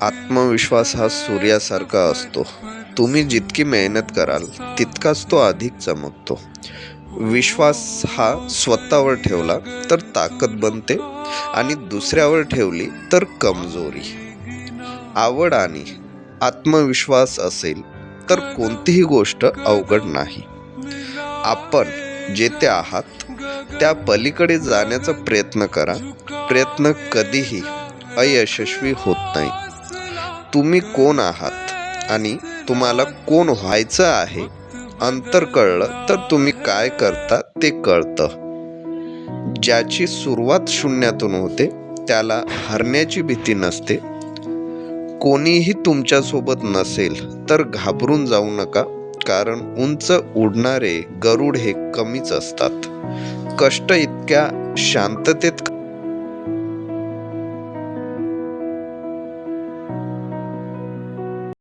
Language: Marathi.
आत्मविश्वास हा सूर्यासारखा असतो. तुम्ही जितकी मेहनत कराल तितकाच तो अधिक चमकतो. विश्वास हा स्वतःवर ठेवला तर ताकद बनते आणि दुसऱ्यावर ठेवली तर कमजोरी. आवड आणि आत्मविश्वास असेल तर कोणतीही गोष्ट अवघड नाही. आपण जेथे आहात त्या पलीकडे जाण्याचा प्रयत्न करा. प्रयत्न कधीही अयशस्वी होत नाही. तुम्ही कोण आहात? आणि तुम्हाला कोण व्हायचं आहे? अंतर कळलं तर तुम्ही काय करता ते कळतं. ज्याची सुरुवात शून्यातून होते त्याला हरण्याची भीती नसते. कोणीही तुमच्यासोबत नसेल तर घाबरून जाऊ नका कारण उंच उडणारे गरुड हे कमीच असतात. कष्ट इतक्या शांततेत